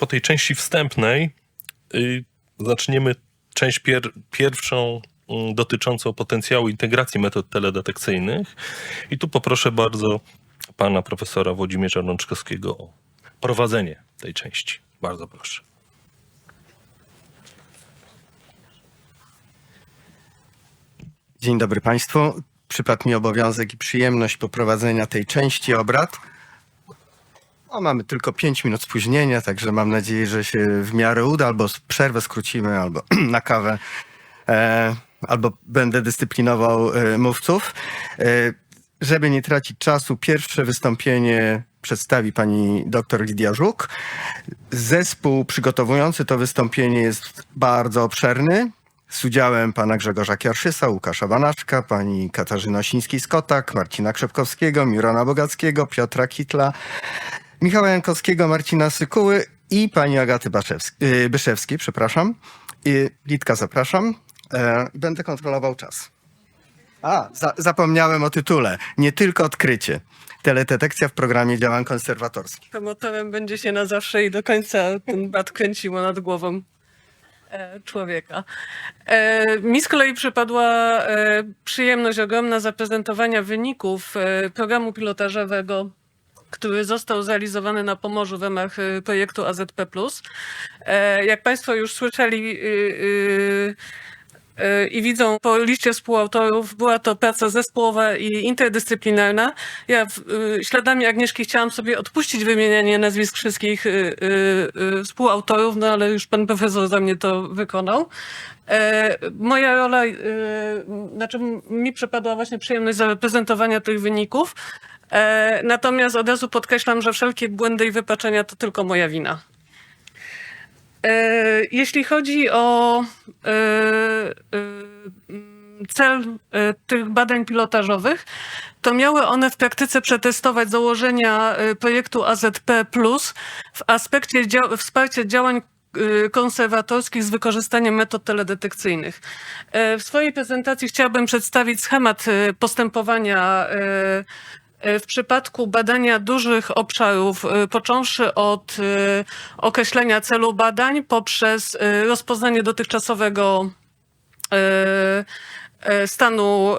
po tej części wstępnej y, zaczniemy część pier pierwszą y, dotyczącą potencjału integracji metod teledetekcyjnych. I tu poproszę bardzo pana profesora Włodzimierza Rączkowskiego o prowadzenie tej części. Bardzo proszę. Dzień dobry Państwu. Przypadł mi obowiązek i przyjemność poprowadzenia tej części obrad. O, mamy tylko 5 minut spóźnienia, także mam nadzieję, że się w miarę uda, albo przerwę skrócimy, albo na kawę, e, albo będę dyscyplinował e, mówców. E, żeby nie tracić czasu, pierwsze wystąpienie przedstawi pani dr Lidia Żuk. Zespół przygotowujący to wystąpienie jest bardzo obszerny z udziałem pana Grzegorza Kierszysa, Łukasza Banaszka, pani Katarzyny Osińskiej-Skotak, Marcina Krzepkowskiego, Mirona Bogackiego, Piotra Kitla, Michała Jankowskiego, Marcina Sykuły i pani Agaty y, Byszewskiej, przepraszam. Y, Litka, zapraszam. E, Będę kontrolował czas. A, za, zapomniałem o tytule. Nie tylko odkrycie. Teledetekcja w programie działań konserwatorskich. Promotorem będzie się na zawsze i do końca ten bat kręciło nad głową e, człowieka. E, mi z kolei przypadła przyjemność ogromna zaprezentowania wyników programu pilotażowego który został zrealizowany na Pomorzu w ramach e, projektu AZP+. E, Jak Państwo już słyszeli, y, y, y, i widzą po liście współautorów, była to praca zespołowa i interdyscyplinarna. Ja y, śladami Agnieszki chciałam sobie odpuścić wymienianie nazwisk wszystkich y, y, y, współautorów, no ale już pan profesor za mnie to wykonał. E, moja rola, y, znaczy mi przypadła właśnie przyjemność zaprezentowania tych wyników. E, natomiast od razu podkreślam, że wszelkie błędy i wypaczenia to tylko moja wina. E, Jeśli chodzi o e, e, cel tych badań pilotażowych, to miały one w praktyce przetestować założenia projektu AZP w aspekcie dzia- wsparcia działań konserwatorskich z wykorzystaniem metod teledetekcyjnych. W swojej prezentacji chciałabym przedstawić schemat postępowania w przypadku badania dużych obszarów, y, począwszy od y, określenia celu badań poprzez rozpoznanie dotychczasowego stanu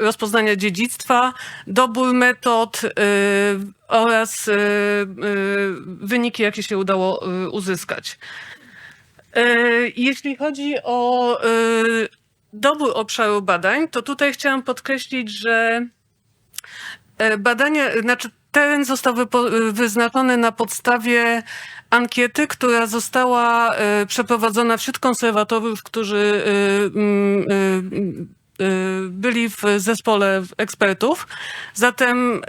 rozpoznania dziedzictwa, dobór metod oraz wyniki, jakie się udało uzyskać. Jeśli chodzi o dobór obszaru badań, to tutaj chciałam podkreślić, że E, Badanie, znaczy teren został wyznaczony na podstawie ankiety, która została e, przeprowadzona wśród konserwatorów, którzy e, byli w zespole ekspertów. Zatem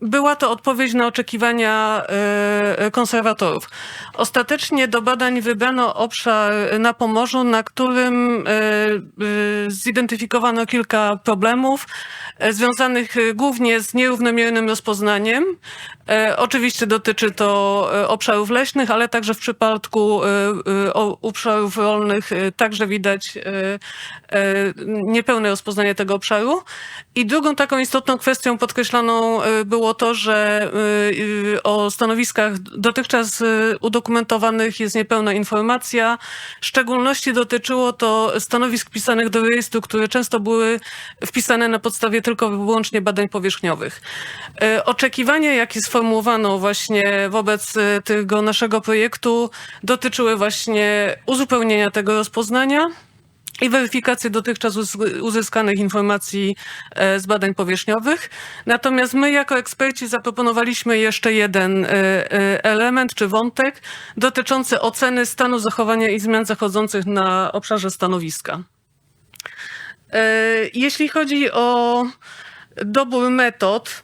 była to odpowiedź na oczekiwania e, konserwatorów. Ostatecznie do badań wybrano obszar na Pomorzu, na którym e, e, zidentyfikowano kilka problemów e, związanych e, głównie z nierównomiernym rozpoznaniem. E, Oczywiście dotyczy to e, obszarów leśnych, ale także w przypadku e, e, obszarów rolnych e, także widać e, e, niepełne rozpoznanie tego obszaru. I drugą taką istotną kwestią podkreśloną e, było to, że e, e, o stanowiskach dotychczas e, udokumentowanych jest niepełna informacja. W szczególności dotyczyło to stanowisk wpisanych do rejestru, które często były wpisane na podstawie tylko wyłącznie badań powierzchniowych. Oczekiwania, jakie sformułowano właśnie wobec tego naszego projektu, dotyczyły właśnie uzupełnienia tego rozpoznania i weryfikacji dotychczas uz- uzyskanych informacji e, z badań powierzchniowych. Natomiast my jako eksperci zaproponowaliśmy jeszcze jeden e, e, element czy wątek dotyczący oceny stanu zachowania i zmian zachodzących na obszarze stanowiska. Jeśli chodzi o dobór metod,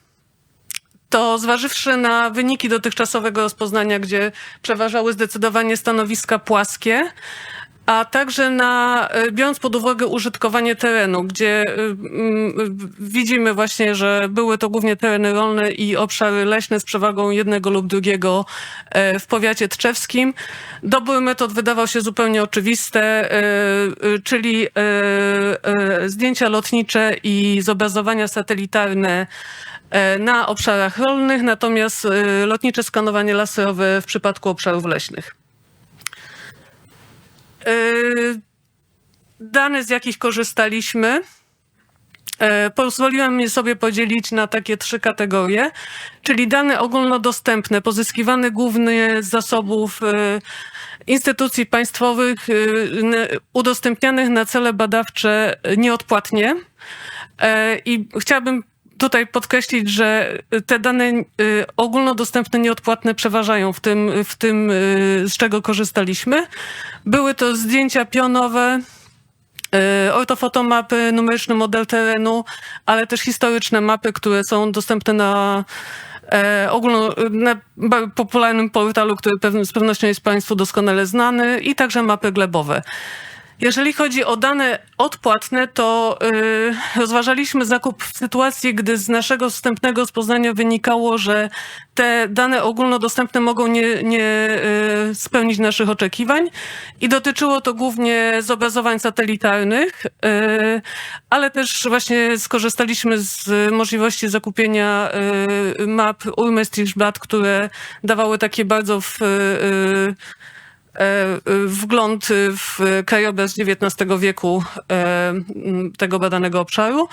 to zważywszy na wyniki dotychczasowego rozpoznania, gdzie przeważały zdecydowanie stanowiska płaskie, a także na, e, biorąc pod uwagę użytkowanie terenu, gdzie e, widzimy właśnie, że były to głównie tereny rolne i obszary leśne z przewagą jednego lub drugiego e, w powiacie tczewskim. Dobór metod wydawał się zupełnie oczywisty, e, e, czyli zdjęcia lotnicze i zobrazowania satelitarne na obszarach rolnych, natomiast lotnicze skanowanie laserowe w przypadku obszarów leśnych. E, Dane, z jakich korzystaliśmy, e, pozwoliłam je sobie podzielić na takie trzy kategorie, czyli dane ogólnodostępne, pozyskiwane głównie z zasobów e, instytucji państwowych, udostępnianych na cele badawcze nieodpłatnie. I chciałabym tutaj podkreślić, że te dane y, ogólnodostępne, nieodpłatne przeważają w tym, w tym, y, z czego korzystaliśmy. Były to zdjęcia pionowe, y, ortofotomapy, numeryczny model terenu, ale też historyczne mapy, które są dostępne na e, ogólno, na popularnym portalu, który z pewnością jest Państwu doskonale znany i także mapy glebowe. Jeżeli chodzi o dane odpłatne, to y, rozważaliśmy zakup w sytuacji, gdy z naszego wstępnego rozpoznania wynikało, że te dane ogólnodostępne mogą nie, nie y, spełnić naszych oczekiwań i dotyczyło to głównie zobrazowań satelitarnych, y, ale też właśnie skorzystaliśmy z możliwości zakupienia y, map Urmestrichblatt, które dawały takie bardzo w, y, wgląd w krajobraz XIX wieku e, tego badanego obszaru.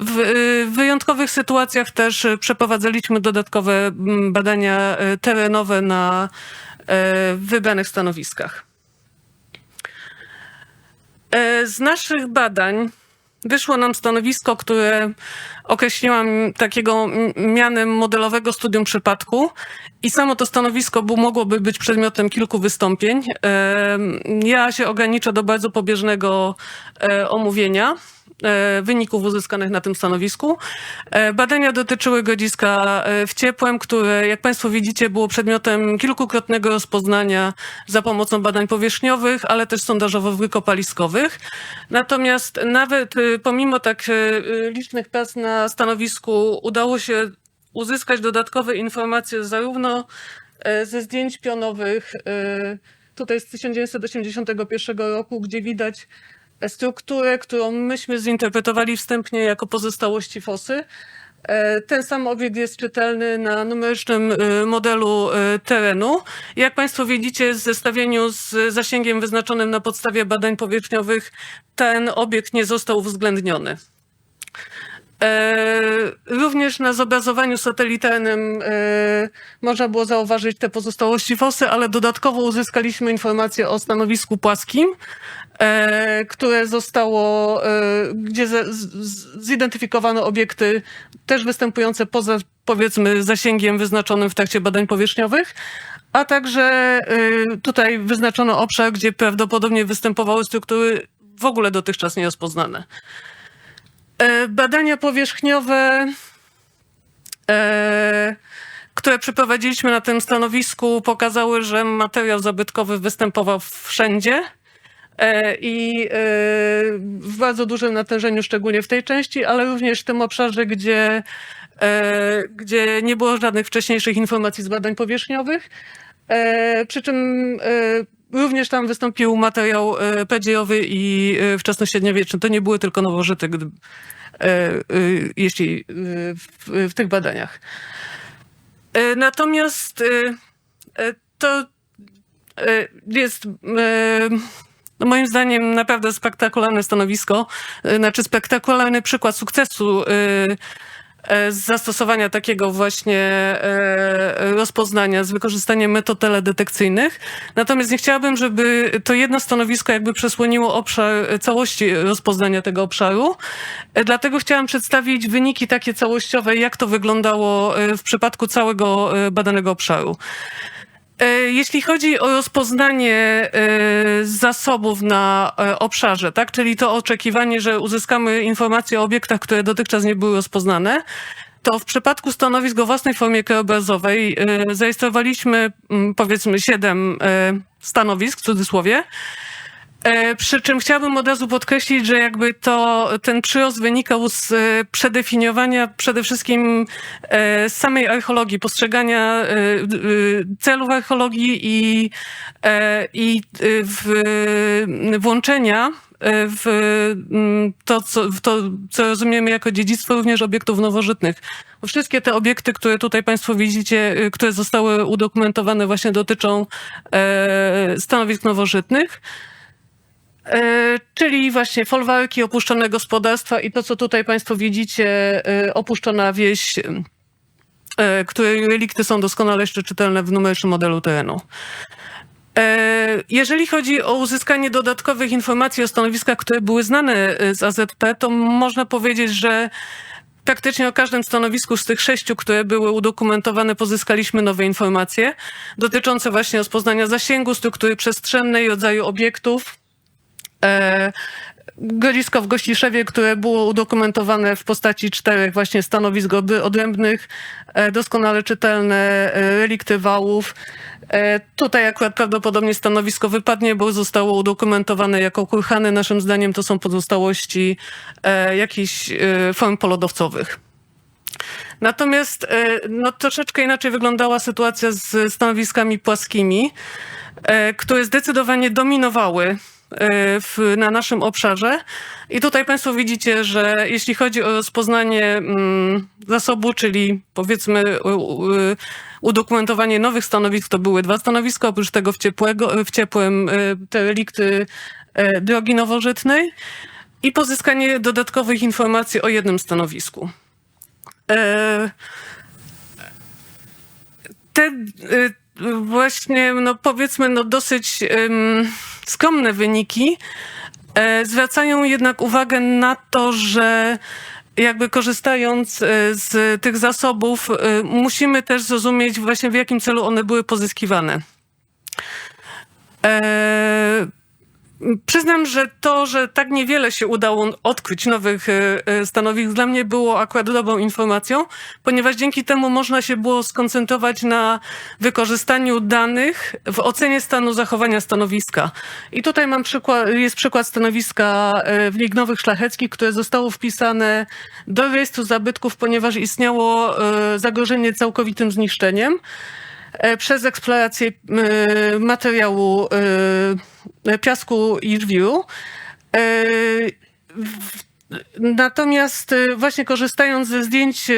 W e, wyjątkowych sytuacjach też e, przeprowadzaliśmy dodatkowe badania e, terenowe na e, wybranych stanowiskach. E, Z naszych badań wyszło nam stanowisko, które określiłam takiego mianem modelowego studium przypadku i samo to stanowisko mogłoby być przedmiotem kilku wystąpień. Ja się ograniczę do bardzo pobieżnego e, omówienia wyników uzyskanych na tym stanowisku. E, Badania dotyczyły grodziska e, w ciepłem, które, jak Państwo widzicie, było przedmiotem kilkukrotnego rozpoznania za pomocą badań powierzchniowych, ale też sondażowo-wykopaliskowych. Natomiast nawet e, pomimo tak e, e, licznych prac na stanowisku udało się uzyskać dodatkowe informacje zarówno e, ze zdjęć pionowych, e, tutaj z 1981 roku, gdzie widać strukturę, którą myśmy zinterpretowali wstępnie jako pozostałości fosy. E, Ten sam obiekt jest czytelny na numerycznym e, modelu e, terenu. Jak Państwo widzicie, w zestawieniu z zasięgiem wyznaczonym na podstawie badań powierzchniowych, ten obiekt nie został uwzględniony. Również na zobrazowaniu satelitarnym można było zauważyć te pozostałości fosy, ale dodatkowo uzyskaliśmy informacje o stanowisku płaskim, które zostało, e, gdzie zidentyfikowano obiekty też występujące poza powiedzmy zasięgiem wyznaczonym w trakcie badań powierzchniowych, a także e, tutaj wyznaczono obszar, gdzie prawdopodobnie występowały struktury w ogóle dotychczas nierozpoznane. E, Badania powierzchniowe, e, które przeprowadziliśmy na tym stanowisku, pokazały, że materiał zabytkowy występował wszędzie e, i e, w bardzo dużym natężeniu, szczególnie w tej części, ale również w tym obszarze, gdzie, e, gdzie nie było żadnych wcześniejszych informacji z badań powierzchniowych. E, Przy czym e, również tam wystąpił materiał e, pedziejowy i e, wczesnośredniowieczny. To nie były tylko nowożyty, e, e, jeśli e, w, w tych badaniach. E, Natomiast e, e, to e, jest e, moim zdaniem naprawdę spektakularne stanowisko, e, znaczy spektakularny przykład sukcesu e, e, z zastosowania takiego właśnie rozpoznania z wykorzystaniem metod teledetekcyjnych. Natomiast nie chciałabym, żeby to jedno stanowisko jakby przesłoniło obszar całości rozpoznania tego obszaru. Dlatego chciałam przedstawić wyniki takie całościowe, jak to wyglądało w przypadku całego badanego obszaru. E, Jeśli chodzi o rozpoznanie e, zasobów na e, obszarze, tak, czyli to oczekiwanie, że uzyskamy informacje o obiektach, które dotychczas nie były rozpoznane, to w przypadku stanowisk o własnej formie krajobrazowej zarejestrowaliśmy mm, powiedzmy siedem stanowisk w cudzysłowie. E, Przy czym chciałabym od razu podkreślić, że jakby to ten przyrost wynikał z e, przedefiniowania przede wszystkim e, samej archeologii, postrzegania celów archeologii i, i w, włączenia w to co, w to, co rozumiemy jako dziedzictwo również obiektów nowożytnych. Wszystkie te obiekty, które tutaj Państwo widzicie, które zostały udokumentowane właśnie dotyczą stanowisk nowożytnych. E, czyli właśnie folwarki, opuszczone gospodarstwa i to, co tutaj Państwo widzicie, e, opuszczona wieś, e, której relikty są doskonale jeszcze czytelne w numerze modelu terenu. Jeżeli chodzi o uzyskanie dodatkowych informacji o stanowiskach, które były znane z AZP, to można powiedzieć, że praktycznie o każdym stanowisku z tych sześciu, które były udokumentowane, pozyskaliśmy nowe informacje dotyczące właśnie rozpoznania zasięgu, struktury przestrzennej, rodzaju obiektów. E, Grodzisko w Gościszewie, które było udokumentowane w postaci czterech właśnie stanowisk odrębnych, e, doskonale czytelne e, relikty wałów. Tutaj akurat prawdopodobnie stanowisko wypadnie, bo zostało udokumentowane jako kurhany. Naszym zdaniem to są pozostałości jakichś form polodowcowych. Natomiast no, troszeczkę inaczej wyglądała sytuacja z stanowiskami płaskimi, które zdecydowanie dominowały w, na naszym obszarze. I tutaj Państwo widzicie, że jeśli chodzi o rozpoznanie mm, zasobu, czyli powiedzmy udokumentowanie nowych stanowisk, to były dwa stanowiska, oprócz tego w, ciepłego, w ciepłym e, te relikty e, drogi nowożytnej i pozyskanie dodatkowych informacji o jednym stanowisku. E, te e, właśnie, no powiedzmy, no dosyć em, skromne wyniki e, zwracają jednak uwagę na to, że jakby korzystając e, z tych zasobów, e, musimy też zrozumieć właśnie w jakim celu one były pozyskiwane. E, Przyznam, że to, że tak niewiele się udało odkryć nowych e, e, stanowisk, dla mnie było akurat dobrą informacją, ponieważ dzięki temu można się było skoncentrować na wykorzystaniu danych w ocenie stanu zachowania stanowiska. I tutaj mam przykład, jest przykład stanowiska e, w Lignowych Szlacheckich, które zostało wpisane do rejestru zabytków, ponieważ istniało zagrożenie całkowitym zniszczeniem przez eksplorację e, materiału e, piasku i żwiru. Natomiast e, właśnie korzystając ze zdjęć e,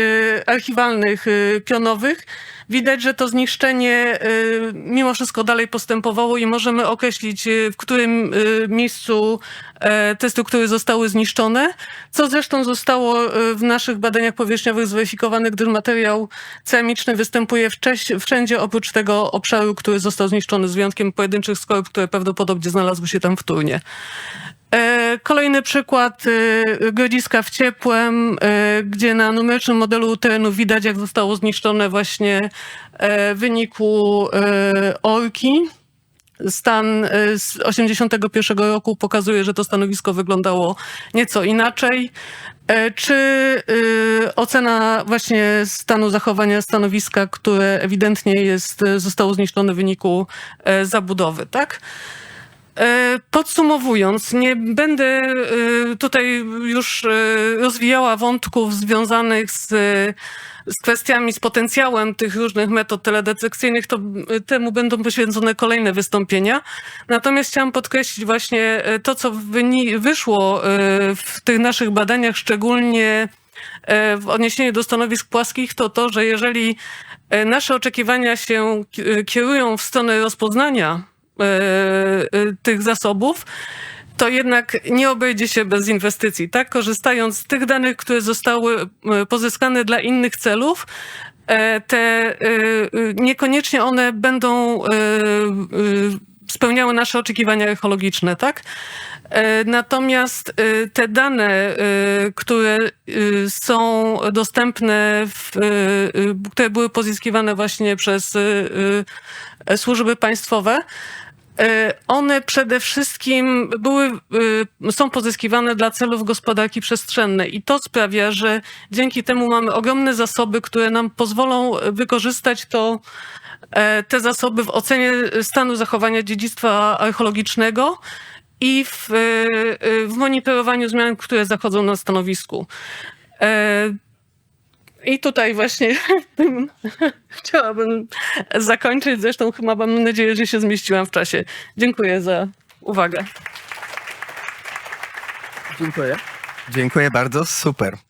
archiwalnych e, pionowych, widać, że to zniszczenie mimo wszystko dalej postępowało i możemy określić, w którym miejscu e, te struktury zostały zniszczone, co zresztą zostało w naszych badaniach powierzchniowych zweryfikowane, gdyż materiał ceramiczny występuje wszędzie oprócz tego obszaru, który został zniszczony z wyjątkiem pojedynczych skorup, które prawdopodobnie znalazły się tam w turnie. E, Kolejny przykład e, grodziska w ciepłem, e, gdzie na numerycznym modelu terenu widać, jak zostało zniszczone właśnie e, w wyniku e, orki. Stan e, z 81 roku pokazuje, że to stanowisko wyglądało nieco inaczej. E, Czy e, ocena właśnie stanu zachowania stanowiska, które ewidentnie jest, e, zostało zniszczone w wyniku e, zabudowy, tak? E, Podsumowując, nie będę e, tutaj już e, rozwijała wątków związanych z, z kwestiami, z potencjałem tych różnych metod teledetekcyjnych, to temu będą poświęcone kolejne wystąpienia. Natomiast chciałam podkreślić właśnie to, co wyszło w tych naszych badaniach, szczególnie w odniesieniu do stanowisk płaskich, to to, że jeżeli nasze oczekiwania się ki- kierują w stronę rozpoznania tych zasobów, to jednak nie obejdzie się bez inwestycji, tak? Korzystając z tych danych, które zostały e, pozyskane dla innych celów, e, te niekoniecznie one będą spełniały nasze oczekiwania ekologiczne, tak? E, Natomiast te dane, które są dostępne, w, które były pozyskiwane właśnie przez służby państwowe, one przede wszystkim były, e, są pozyskiwane dla celów gospodarki przestrzennej i to sprawia, że dzięki temu mamy ogromne zasoby, które nam pozwolą wykorzystać to, e, te zasoby w ocenie stanu zachowania dziedzictwa archeologicznego i w, y, y, w monitorowaniu zmian, które zachodzą na stanowisku. I tutaj właśnie tym chciałabym zakończyć. Zresztą chyba mam nadzieję, że się zmieściłam w czasie. Dziękuję za uwagę. Dziękuję. Dziękuję bardzo, super.